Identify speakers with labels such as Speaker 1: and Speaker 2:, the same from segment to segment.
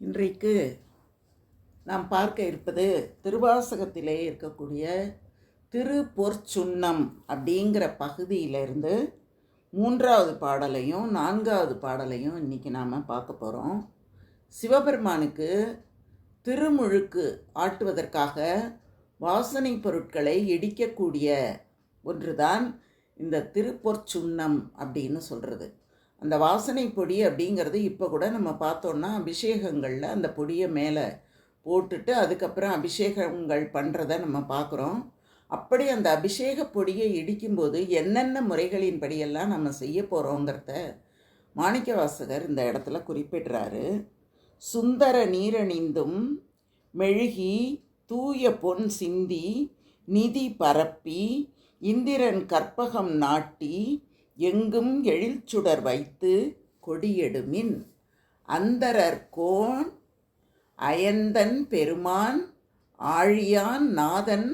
Speaker 1: இன்றைக்கு நாம் பார்க்க இருப்பது திருவாசகத்திலே இருக்கக்கூடிய திருப்பொற்சுண்ணம் அப்படிங்கிற பகுதியிலிருந்து மூன்றாவது பாடலையும் நான்காவது பாடலையும் இன்றைக்கி நாம் பார்க்க போகிறோம் சிவபெருமானுக்கு திருமுழுக்கு ஆட்டுவதற்காக வாசனை பொருட்களை இடிக்கக்கூடிய ஒன்றுதான் இந்த திருப்பொற்சுண்ணம் அப்படின்னு சொல்கிறது அந்த வாசனை பொடி அப்படிங்கிறது இப்போ கூட நம்ம பார்த்தோன்னா அபிஷேகங்களில் அந்த பொடியை மேலே போட்டுட்டு அதுக்கப்புறம் அபிஷேகங்கள் பண்ணுறத நம்ம பார்க்குறோம். அப்படி அந்த அபிஷேக பொடியை இடிக்கும்போது என்னென்ன முறைகளின் படியெல்லாம் நம்ம செய்ய போகிறோங்கிறத மாணிக்க வாசகர் இந்த இடத்துல குறிப்பிடுறாரு. சுந்தர நீரணிந்தும் மெழுகி தூய பொன் சிந்தி நிதி பரப்பி இந்திரன் கற்பகம் நாட்டி எங்கும் எழில்சுடர் வைத்து கொடியெடுமின். அந்தரர் கோன் அயந்தன் பெருமான் ஆழியான் நாதன்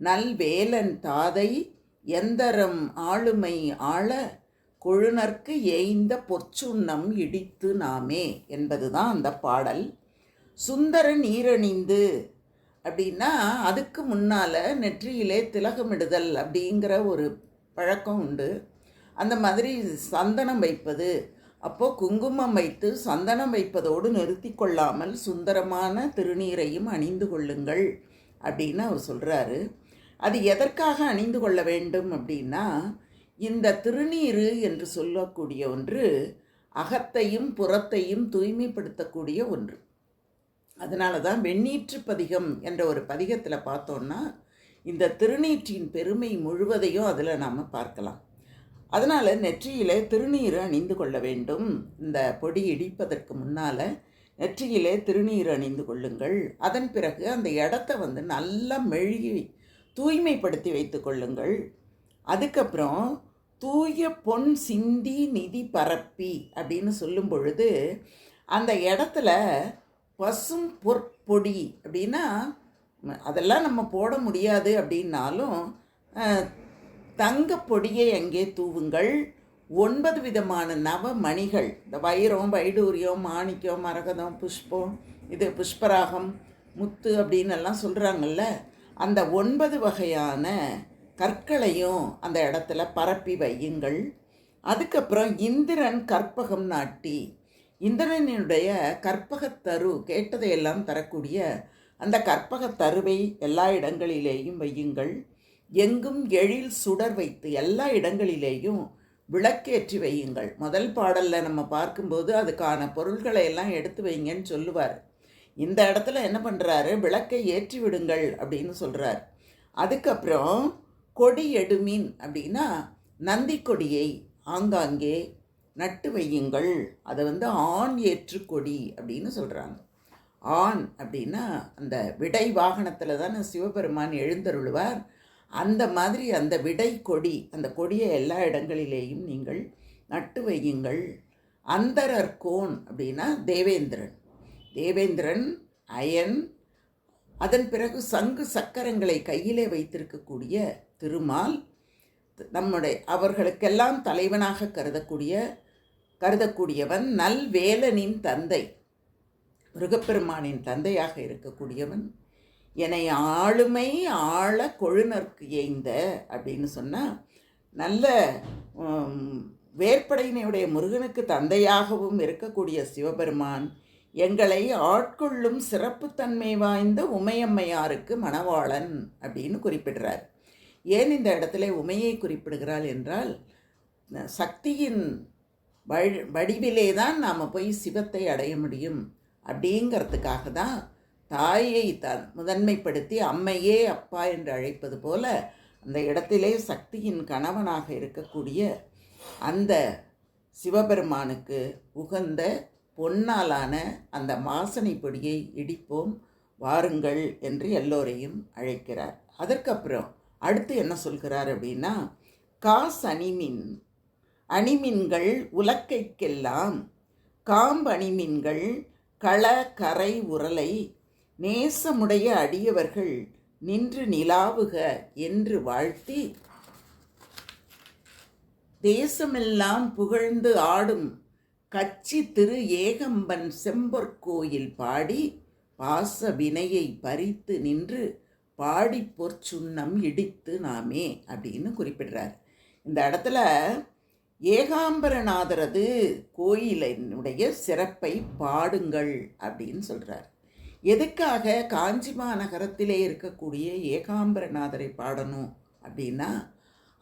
Speaker 1: நல்வேலன் தாதை எந்தரம் ஆளுமை ஆள கொழுநர்க்கு ஏய்ந்த பொற்சுண்ணம் இடித்து நாமே என்பதுதான் அந்த பாடல். சுந்தர நீரணிந்து அப்படின்னா அதுக்கு முன்னால் நெற்றியிலே திலகமிடுதல் அப்படிங்கிற ஒரு பழக்கம் உண்டு. அந்த மாதிரி சந்தனம் வைப்பது. அப்போது குங்குமம் வைத்து சந்தனம் வைப்பதோடு நிறுத்தி கொள்ளாமல் சுந்தரமான திருநீரையும் அணிந்து கொள்ளுங்கள் அப்படின்னு அவர் சொல்கிறாரு அது எதற்காக அணிந்து கொள்ள வேண்டும் அப்படின்னா இந்த திருநீர் என்று சொல்லக்கூடிய ஒன்று அகத்தையும் புறத்தையும் தூய்மைப்படுத்தக்கூடிய ஒன்று. அதனால தான் வெண்ணீற்று பதிகம் என்ற ஒரு பதிகத்தில் பார்த்தோன்னா இந்த திருநீற்றின் பெருமை முழுவதையும் அதில் நாம் பார்க்கலாம். அதனால் நெற்றியிலே திருநீர் அணிந்து கொள்ள வேண்டும். இந்த பொடி இடிப்பதற்கு முன்னால் நெற்றியிலே திருநீர் அணிந்து கொள்ளுங்கள். அதன் பிறகு அந்த இடத்த வந்து நல்லா மெழுகி தூய்மைப்படுத்தி வைத்து கொள்ளுங்கள். அதுக்கப்புறம் தூய பொன் சிந்தி நிதி பரப்பி அப்படின்னு சொல்லும் பொழுது அந்த இடத்துல பசும் பொற்பொடி அப்படின்னா அதெல்லாம் நம்ம போட முடியாது அப்படின்னாலும் தங்க பொடியை அங்கே தூவுங்கள். ஒன்பது விதமான நவ மணிகள். இந்த வைரம் வைடூரியம் மாணிக்கம் மரகதம் புஷ்பம் இது புஷ்பராகம் முத்து அப்படின்னு எல்லாம் சொல்கிறாங்கல்ல அந்த ஒன்பது வகையான கற்களையும் அந்த இடத்துல பரப்பி வையுங்கள். அதுக்கப்புறம் இந்திரன் கற்பகம் நாட்டி இந்திரனுடைய கற்பகத்தரு கேட்டதையெல்லாம் தரக்கூடிய அந்த கற்பகத்தருவை எல்லா இடங்களிலேயும் வையுங்கள். எங்கும் எழில் சுடர் வைத்து எல்லா இடங்களிலேயும் விளக்கேற்றி வையுங்கள். முதல் பாடலில் நம்ம பார்க்கும்போது அதுக்கான பொருள்களை எல்லாம் எடுத்து வைங்கன்னு சொல்லுவார். இந்த இடத்துல என்ன பண்ணுறாரு விளக்கை ஏற்றி விடுங்கள் அப்படின்னு சொல்கிறார் அதுக்கப்புறம் கொடி எடுமீன் அப்படின்னா நந்தி கொடியை ஆங்காங்கே நட்டு வையுங்கள். அதை வந்து ஆண் ஏற்று கொடி அப்படின்னு சொல்கிறாங்க ஆண் அப்படின்னா அந்த விடை வாகனத்தில் தானே சிவபெருமான் எழுந்தருளுவார். அந்த மாதிரி அந்த விடை கொடி அந்த கொடியை எல்லா இடங்களிலேயும் நீங்கள் நட்டு வையுங்கள். அந்தரர் கோன் அப்படின்னா தேவேந்திரன். தேவேந்திரன் அயன் அதன் பிறகு சங்கு சக்கரங்களை கையிலே வைத்திருக்கக்கூடிய திருமால் நம்முடைய அவர்களுக்கெல்லாம் தலைவனாக கருதக்கூடிய கருதக்கூடியவன் நல்வேலனின் தந்தை முருகப்பெருமானின் தந்தையாக இருக்கக்கூடியவன். என்னை ஆளுமை ஆள கொழுநர்க்கு ஏய்ந்த அப்படின்னு சொன்னால் நல்ல வேற்படையினுடைய முருகனுக்கு தந்தையாகவும் இருக்கக்கூடிய சிவபெருமான் எங்களை ஆட்கொள்ளும் சிறப்புத்தன்மை வாய்ந்த உமையம்மையாருக்கு மணவாளன் அப்படின்னு குறிப்பிடுறார். ஏன் இந்த இடத்துல உமையை குறிப்பிடுகிறாள் என்றால் சக்தியின் வழி வடிவிலே தான் நாம் போய் சிவத்தை அடைய முடியும் அப்படிங்கிறதுக்காக தான் தாயை த முதன்மைப்படுத்தி அம்மையே அப்பா என்று அழைப்பது போல அந்த இடத்திலே சக்தியின் கணவனாக இருக்கக்கூடிய அந்த சிவபெருமானுக்கு உகந்த பொன்னாலான அந்த மாசனை பொடியை இடிப்போம் வாருங்கள் என்று எல்லோரையும் அழைக்கிறார். அதற்கப்புறம் அடுத்து என்ன சொல்கிறார் அப்படின்னா காஸ் அணிமின் அணிமின்கள் உலக்கைக்கெல்லாம் காம்பணிமின்கள் கள கரை உரலை நேசமுடைய அடியவர்கள் நின்று நிலாவுக என்று வாழ்த்தி தேசமெல்லாம் புகழ்ந்து ஆடும் கச்சி திரு ஏகம்பன் செம்பொற்கோயில் பாடி பாச வினையை பறித்து நின்று பாடி பொற்சுண்ணம் இடித்து நாமே அப்படின்னு குறிப்பிடுறார். இந்த இடத்துல ஏகாம்பரநாதரது கோயிலினுடைய சிறப்பை பாடுங்கள் அப்படின்னு சொல்கிறார் எதுக்காக காஞ்சி மாநகரத்திலே இருக்கக்கூடிய ஏகாம்பரநாதரை பாடணும் அப்படின்னா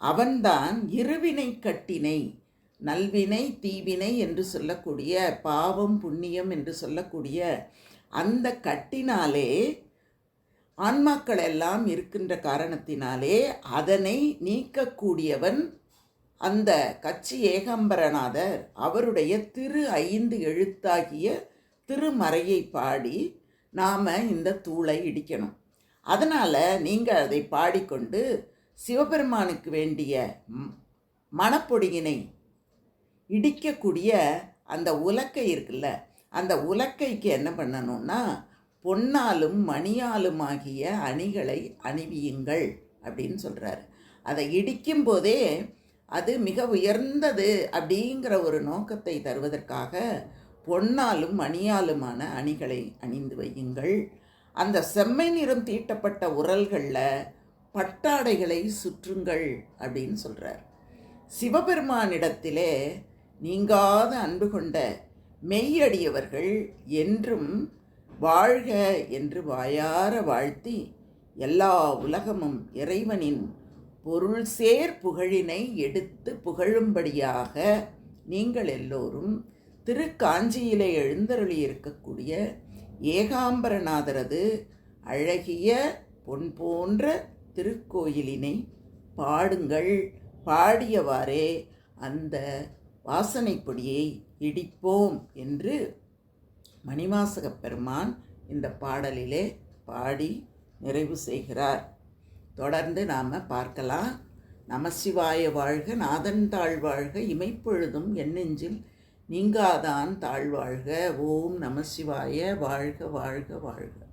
Speaker 1: அவன்தான் இருவினை கட்டினை நல்வினை தீவினை என்று சொல்லக்கூடிய பாவம் புண்ணியம் என்று சொல்லக்கூடிய அந்த கட்டினாலே ஆன்மாக்கள் எல்லாம் இருக்கின்ற காரணத்தினாலே அதனை நீக்கக்கூடியவன் அந்த கட்சி ஏகாம்பரநாதர். அவருடைய திரு ஐந்து எழுத்தாகிய திருமறையை பாடி நாம் இந்த தூளை இடிக்கணும். அதனால் நீங்கள் அதை பாடிக்கொண்டு சிவபெருமானுக்கு வேண்டிய மணப்பொடியினை இடிக்கக்கூடிய அந்த உலக்கை இருக்குல்ல அந்த உலக்கைக்கு என்ன பண்ணணும்னா பொன்னாலும் மணியாலும் ஆகிய அணிகளை அணிவியுங்கள் அப்படின்னு சொல்கிறாரு அதை இடிக்கும் போதே அது மிக உயர்ந்தது அப்படிங்கிற ஒரு நோக்கத்தை தருவதற்காக பொன்னாலும் மணியாலுமான அணிகளை அணிந்து வையுங்கள். அந்த செம்மை நிறம் தீட்டப்பட்ட உரல்களில் பட்டாடைகளை சுற்றுங்கள் அப்படின்னு சொல்கிறார் சிவபெருமானிடத்திலே நீங்காத அன்பு கொண்ட மெய்யடியவர்கள் என்றும் வாழ்க என்று வாயார வாழ்த்தி எல்லா உலகமும் இறைவனின் பொருள் சேர் புகழினை எடுத்து புகழும்படியாக நீங்கள் எல்லோரும் திருக்காஞ்சியிலே எழுந்தருளி இருக்கக்கூடிய ஏகாம்பரநாதரது அழகிய பொன் போன்ற திருக்கோயிலினை பாடுங்கள். பாடியவாறே அந்த வாசனை பொடியை இடிப்போம் என்று மணிவாசக பெருமான் இந்த பாடலிலே பாடி நிறைவு செய்கிறார். தொடர்ந்து நாம் பார்க்கலாம். நமசிவாய வாழ்க நாதன் தாழ்வாழ்க இமைப்பொழுதும் எண்ணெஞ்சில் நீங்காதான் தாழ்வாழ்க. ஓம் நமசிவாய வாழ்க வாழ்க வாழ்க.